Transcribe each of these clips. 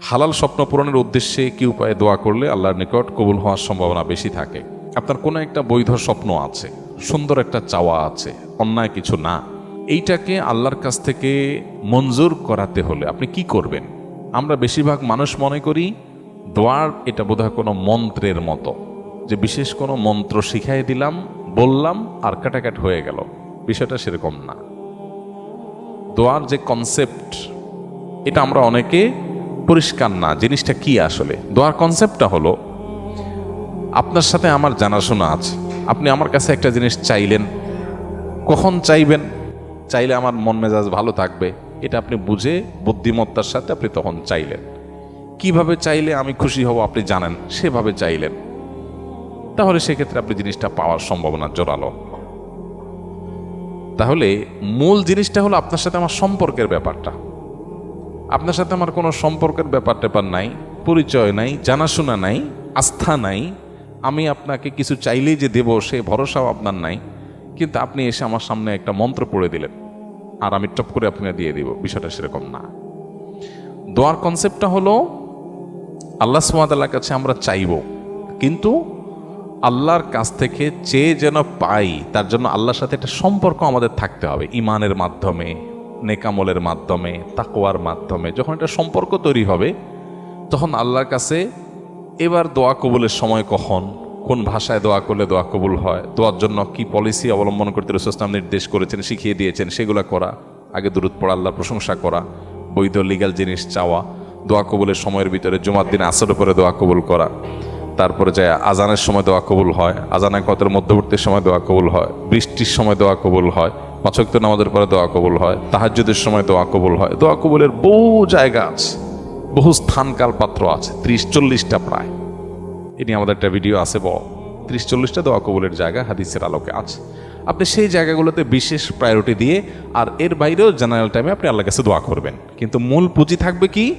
হালাল স্বপ্ন পূরণের উদ্দেশ্যে কি উপায়ে দোয়া করলে আল্লাহর নিকট কবুল হওয়ার সম্ভাবনা বেশি থাকে? আপনার কোনো একটা বৈধ স্বপ্ন আছে, সুন্দর একটা চাওয়া আছে, অন্যায় কিছু না। এইটাকে আল্লাহর কাছ থেকে মঞ্জুর করাতে হলে আপনি কি করবেন? আমরা বেশিরভাগ মানুষ মনে করি, দোয়ার এটা বোধহয় কোনো মন্ত্রের মতো। যে বিশেষ কোনো মন্ত্র শিখাই দিলাম, বললাম আর কাটাকাট হয়ে গেল। বিষয়টা সেরকম না। দোয়ার যে কনসেপ্ট এটা আমরা অনেকে পরিষ্কার না, জিনিসটা কি আসলে? দোয়ার কনসেপ্টটা হলো, আপনার সাথে আমার জানাশোনা আছে। আপনি আমার কাছে একটা জিনিস চাইলেন, কখন চাইবেন? চাইলে আমার মন মেজাজ ভালো থাকবে, এটা আপনি বুঝে বুদ্ধিমত্তার সাথে আপনি তখন চাইলেন। কীভাবে চাইলে আমি খুশি হব আপনি জানেন, সেভাবে চাইলেন। তাহলে সেক্ষেত্রে আপনি জিনিসটা পাওয়ার সম্ভাবনা জোরালো। তাহলে মূল জিনিসটা হলো আপনার সাথে আমার সম্পর্কের ব্যাপারটা। আপনার সাথে আমার কোনো সম্পর্কের ব্যাপার ট্যাপার নাই, পরিচয় নাই, জানাশোনা নাই, আস্থা নাই। আমি আপনাকে কিছু চাইলেই যে দেব, সে ভরসাও আপনার নাই। কিন্তু আপনি এসে আমার সামনে একটা মন্ত্র পড়ে দিলেন। আর আমি টপ করে আপনাকে দিয়ে দিব, বিষয়টা সেরকম না। দোয়ার কনসেপ্টটা হলো, আল্লাহ সুমাতাল্লার কাছে আমরা চাইব, কিন্তু আল্লাহর কাছ থেকে চেয়ে যেন পাই, তার জন্য আল্লাহর সাথে একটা সম্পর্ক আমাদের থাকতে হবে, ইমানের মাধ্যমে। নেকামলের মাধ্যমে তাকোয়ার মাধ্যমে, যখন একটা সম্পর্ক তৈরি হবে, তখন আল্লাহর কাছে এবার দোয়া কবুলের সময় কখন? কোন ভাষায় দোয়া করলে দোয়া কবুল হয়? দোয়ার জন্য কি পলিসি অবলম্বন করতে রসুলাম নির্দেশ করেছেন, শিখিয়ে দিয়েছেন, সেগুলো করা, আগে দূরত পড়া, আল্লাহর প্রশংসা করা, বৈধ লিগাল জিনিস চাওয়া, দোয়া কবুলের সময়ের ভিতরে জুমার দিনে আসরের পরে দোয়া কবুল করা, তারপরে যায় আজানের সময় দোয়া কবুল হয়, আজানের কতের মধ্যবর্তী সময় দোয়া কবুল হয়, বৃষ্টির সময় দোয়া কবুল হয় পাঁচক্ত নামাজের পরে দোয়া কবুল হয় তাহাজ্যদের সময় দোয়া কবুল হয়। দোয়া কবুলের বহু জায়গা আছে, বহু স্থানকাল পাত্র আছে ত্রিশ চল্লিশটা প্রায়। এ নিয়ে আমাদের একটা ভিডিও আছে, ব ত্রিশ চল্লিশটা দোয়া কবুলের জায়গা হাদিসের আলোকে আছে। আপনি সেই জায়গাগুলোতে বিশেষ প্রায়োরিটি দিয়ে আর এর বাইরেও জেনারেল টাইমে আপনি আল্লাহ কাছে দোয়া করবেন। কিন্তু মূল পুঁজি থাকবে কি?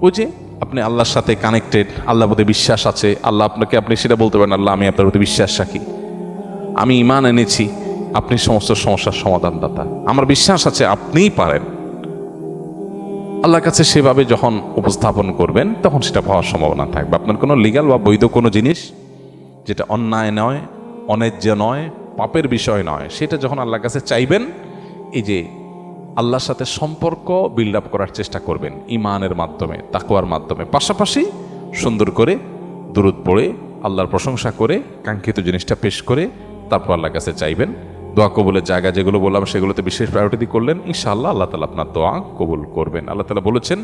ওই যে আপনি আল্লাহর সাথে কানেক্টেড আল্লাহর প্রতি বিশ্বাস আছে, আল্লাহ আপনাকে, আপনি সেটা বলতে পারেন, আল্লাহ আমি আপনার প্রতি বিশ্বাস রাখি। আমি ইমান এনেছি আপনি সমস্ত সমস্যার সমাধানদাতা। আমার বিশ্বাস আছে আপনিই পারেন। আল্লাহর কাছে সেভাবে যখন উপস্থাপন করবেন, তখন সেটা পাওয়ার সম্ভাবনা থাকবে। আপনার কোনো লিগাল বা বৈধ কোনো জিনিস যেটা অন্যায় নয়, অন্যায্য নয়, পাপের বিষয় নয়, সেটা যখন আল্লাহর কাছে চাইবেন, এই যে আল্লাহর সাথে সম্পর্ক বিল্ড আপ করার চেষ্টা করবেন, ইমানের মাধ্যমে তাকুয়ার মাধ্যমে, পাশাপাশি সুন্দর করে দূরত পড়ে, আল্লাহর প্রশংসা করে, কাঙ্ক্ষিত জিনিসটা পেশ করে, তারপর আল্লাহর কাছে চাইবেন দোয়া কবুলের জায়গা যেগুলো বললাম, সেগুলোতে বিশেষ প্রায়োরিটি করলেন। ইনশাআল্লাহ আল্লাহ তালা আপনার দোয়া কবুল করবেন। আল্লাহ তালা বলেছেন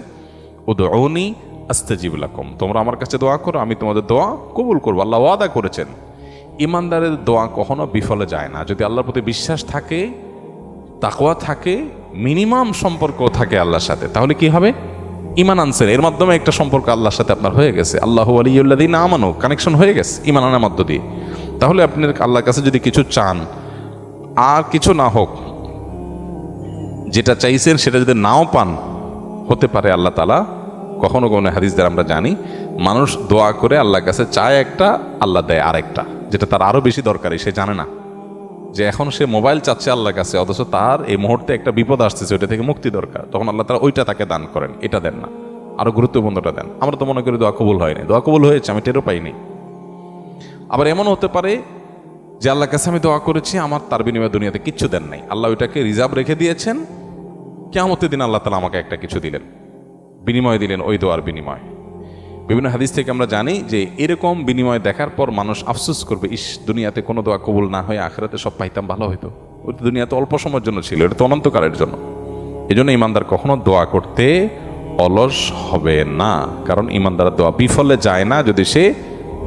ও দৌনি আস্তাজিবুলাকম তোমরা আমার কাছে দোয়া করো, আমি তোমাদের দোয়া কবুল করব। আল্লাহ ওয়াদা করেছেন, ইমানদারের দোয়া কখনো বিফলে যায় না। যদি আল্লাহর প্রতি বিশ্বাস থাকে, তাকওয়া থাকে, মিনিমাম সম্পর্ক থাকে আল্লাহর সাথে, তাহলে কি হবে? ইমান আনছেন। এর মাধ্যমে একটা সম্পর্ক আল্লাহর সাথে আপনার হয়ে গেছে। আল্লাহ আলিউল্লাদিন আমানো কানেকশন হয়ে গেছে ইমান আনার মধ্য দিয়ে। তাহলে আপনি আল্লাহর কাছে যদি কিছু চান আর কিছু না হোক, যেটা চাইছেন সেটা যদি নাও পান, হতে পারে আল্লাহ তালা কখনো কখনো হাদিসদের আমরা জানি, মানুষ দোয়া করে আল্লাহর কাছে চায় একটা, আল্লাহ দেয় আরেকটা, যেটা তার আরও বেশি দরকারি, সে জানে না। যে এখন সে মোবাইল চাচ্ছে আল্লাহর কাছে, অথচ তার এই মুহূর্তে একটা বিপদ আসতেছে, ওইটা থেকে মুক্তি দরকার। তখন আল্লাহ তারা ওইটা তাকে দান করেন, এটা দেন না। আরও গুরুত্বপূর্ণটা দেন। আমরা তো মনে করি দোয়া কবুল হয়নি দোয়া কবুল হয়েছে, আমি টেরও পাইনি। আবার এমন হতে পারে যে আল্লাহ কাছে আমি দোয়া করেছি, আমার তার বিনিময়ে দুনিয়াতে কিচ্ছু দেন নাই। আল্লাহ ওইটাকে রিজার্ভ রেখে দিয়েছেন। কেমতের দিন আল্লাহ তালা আমাকে একটা কিছু দিলেন। বিনিময় দিলেন ওই দোয়ার বিনিময়। বিভিন্ন হাদিস থেকে আমরা জানি যে এরকম বিনিময় দেখার পর মানুষ আফসোস করবে, ইস, দুনিয়াতে কোনো দোয়া কবুল না হয়ে আখেরাতে সব পাইতাম, ভালো হইতো। ওই দুনিয়াতে অল্প সময়ের জন্য ছিল, এটা তো অনন্তকালের জন্য। এই জন্য ইমানদার কখনো দোয়া করতে অলস হবে না, কারণ ইমানদার দোয়া বিফলে যায় না যদি সে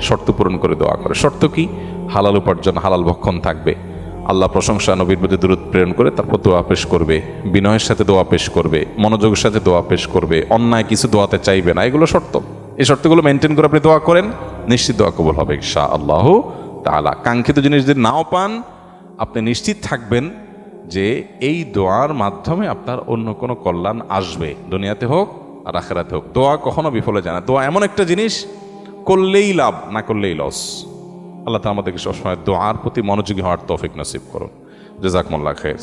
শর্ত পূরণ করে দোয়া করে। শর্ত কি? হালাল উপার্জন, হালাল ভক্ষণ থাকবে। আল্লাহ প্রশংসা, নবীর প্রতি দূরত প্রেরণ করে তারপর দোয়া পেশ করবে। বিনয়ের সাথে দোয়া পেশ করবে, মনোযোগের সাথে দোয়া পেশ করবে। অন্যায় কিছু দোয়াতে চাইবে না, এগুলো শর্ত। এই শর্তগুলো মেনটেন করে আপনি দোয়া করেন, নিশ্চিত দোয়া কবুল হবে শাহ আল্লাহ তালা কাঙ্ক্ষিত জিনিস যদি নাও পান, আপনি নিশ্চিত থাকবেন যে এই দোয়ার মাধ্যমে আপনার অন্য কোনো কল্যাণ আসবে। দুনিয়াতে হোক আর আখেরাতে হোক। দোয়া কখনো বিফলে যায় না। দোয়া এমন একটা জিনিস, করলেই লাভ, না করলেই লস আল্লাহ আমাদেরকে সবসময় দোয়ার প্রতি মনোযোগী হওয়ার তৌফিক নসিব করুন। জেজাকমল্লা খের